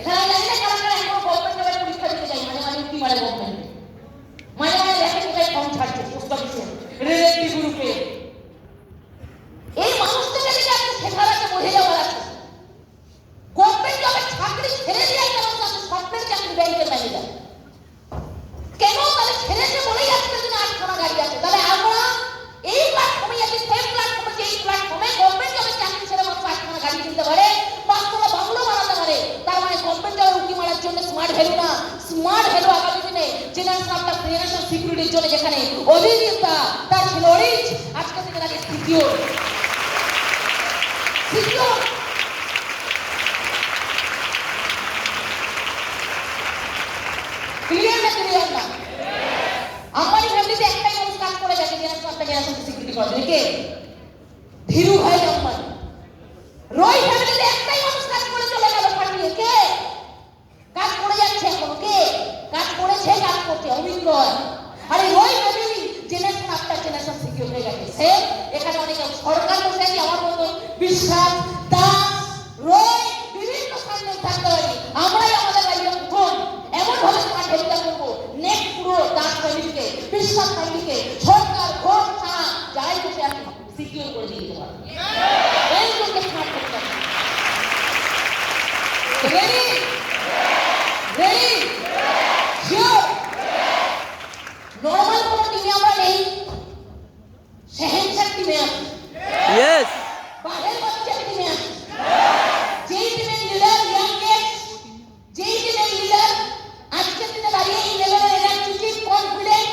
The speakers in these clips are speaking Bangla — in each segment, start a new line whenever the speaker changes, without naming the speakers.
এখানে আমি জানি না পরীক্ষা দিতে যাই মাঝে মাঝে উঠি মারে গভর্নমেন্টে মাঝে মাঝে দেখে কোথায় ফর্ম ছাড়ছে, পোস্ট অফিসে। রিলেটিভ জন্য স্মার্ট ভ্যালু আগামী দিনে জেনারেশন দ্য জেনারেশন সিকিউরিটির জন্য যেখানে। অভিনেতা, তার ছিল অরিজ আজকের দিনে তাকে সিকিউর আমারই ফ্যামিলিতে মানুষ করে কে? ধীরু ভাই আম্বানি রয় ফ্যামিলিতে একটাই মানুষ কাজ করে চলে গেল পাঠিয়ে কে কাজ করে যাচ্ছে এখন কে কাজ করেছে এই রয় ফ্যামিলি জেনারেশন আফটার হয়ে গেছে। এখানে সরকার বসে আমার মতো বিশ্বাস এমন রেডি রেডি শিওর নর্মাল কোন টিমে আমরা নেই সেহেনসার টিমে আছি
Yes.
বাঘের বাচ্চার টিমে আছি যেই টিমের লিডার ইয়াংগেস্ট যেই টিমের লিডার আজকের দিনে দাঁড়িয়ে এই লেভেলের এনার্জেটিক কনফিডেন্ট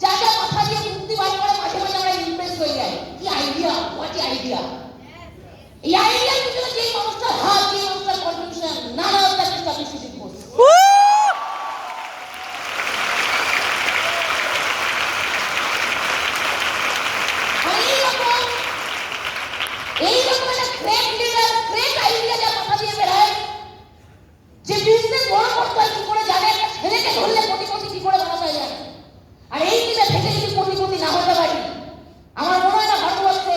যা যা মাথা দিয়ে মুক্তি বার করে মাঝে মাঝে আমরা ইমপ্রেস হয়ে যাই কি আইডিয়া আইডিয়া এই যেই মানুষটার হাত যেই মানুষটার কন্ট্রিবিউশন নানা is the BCC force
Woo!
এইরকম এইরকম একটা গ্রেট লিডার গ্রেট আইডিয়া যা মাথা দিয়ে বেরোয় যে বিজনেস বড় করতে হয় কি করে জানে একটা ছেলেকে ধরলে কোটিপতি কি করে বানাতে হয় জানে আর এই টিমে থেকে যদি কোটিপতি না হতে পারি আমার মনে হয় না ভারতবর্ষে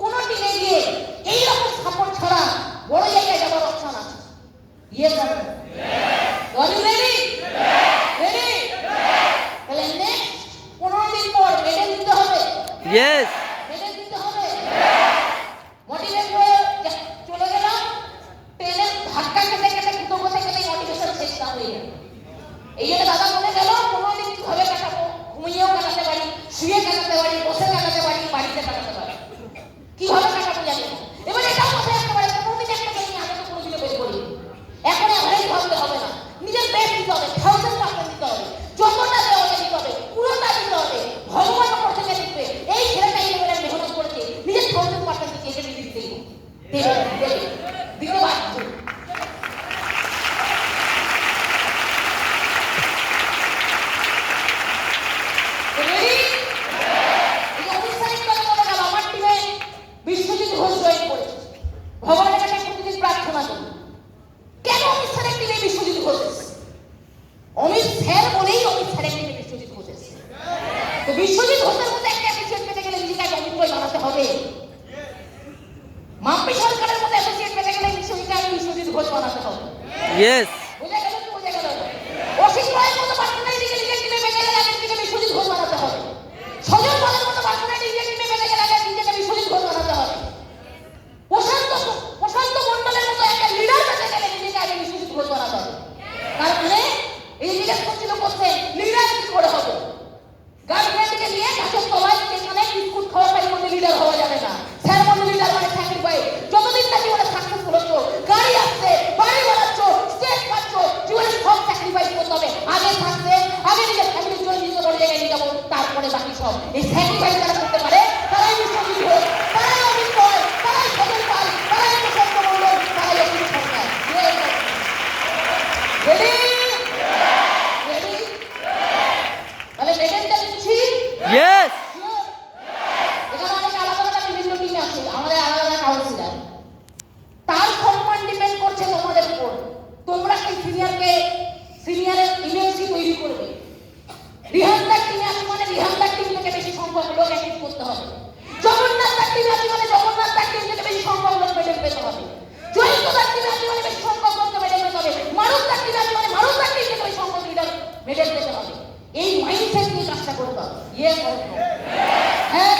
কোনো টিমে গিয়ে এইরকম সাপোর্ট ছাড়া বড় জায়গায় যাবার অপশন আছে ইয়ে sir Are you ready? Ready? তাহলে নেক্সট পনেরো দিন পর মেডেল দিতে হবে
Yes.
মেডেল দিতে হবে মোটিভেট হয়ে যা- চলে গেলাম ট্রেনে ধাক্কা খেতে খেতে দুটো বসে খেতে মোটিভেশন শেষ না হয়ে গেল এই জন্য দাদা মনে গেল পনেরো দিন কীভাবে কাটাবো ঘুমিয়েও কাটাতে পারি শুয়ে কাটাতে পারি বসে কাটাতে পারি বাড়িতে কাটাতে পারি কীভাবে কাটাবো জানি এবার এটাও মাথায় রাখতে পারে পনেরো দিন একটা ট্রেনিং আগে তো কোনোদিনও বের করি এখন অ্যাভারেজ ভাবলে হবে না নিজের বেস্ট দিতে হবে থাউজেন্ড পার্সেন্ট দিতে হবে যতটা দেওয়া যায় দিতে হবে পুরোটা দিতে হবে ভগবান ওপর থেকে দেখবে এই ছেলেটা এই লেভেলে মেহনত করেছে নিজের থাউজেন্ড পার্সেন্ট দিচ্ছে এটা দিতে দেবে দেবে দেবে দিতে বাধ্য Ready? এই যে অনুষ্ঠানিক কথা বলে গেল, আমার টিমে বিশ্বজিৎ ঘোষ জয়েন করেছে ভগবানের কাছে প্রতিদিন প্রার্থনা করি কেন অমিত স্যারের টিমে বিশ্বজিৎ ঘোষ এসেছে? অমিত স্যার বলেই অমিত স্যারের টিমে বিশ্বজিৎ ঘোষ এসেছে। তো বিশ্বজিৎ ঘোষের মতো একটা অ্যাসোসিয়েট পেতে গেলে নিজেকে আগে অমিত রয় বানাতে হবে মাম্পি সরকারের মতো অ্যাসোসিয়েট পেতে গেলে বিশ্বজিৎ আগে বিশ্বজিৎ ঘোষ বানাতে হবে
Yes.
বোঝা গেল কি বোঝা গেল না? রায়ের মতো পার্সোনাল দিকে নিজের টিমে পেতে গেলে আগে নিজেকে বিশ্বজিৎ ঘোষ বানাতে হবে সজল পালের মতো পার্সোনাল নিজের টিমে পেতে গেলে আগে নিজেকে বিশ্বজিৎ ঘোষ বানাতে হবে প্রশান্ত প্রশান্ত মন্ডলের মতো একটা লিডার পেতে গেলে নিজেকে আগে বিশ্বজিৎ ঘোষ বানাতে হবে তার মানে এই জিজ্ঞেস করছিল করতে এই স্যানিটাইজার করতে পারে। এই মাইন্ডসেট নিয়ে কাজটা করতে হবে। ইয়ে হ্যাঁ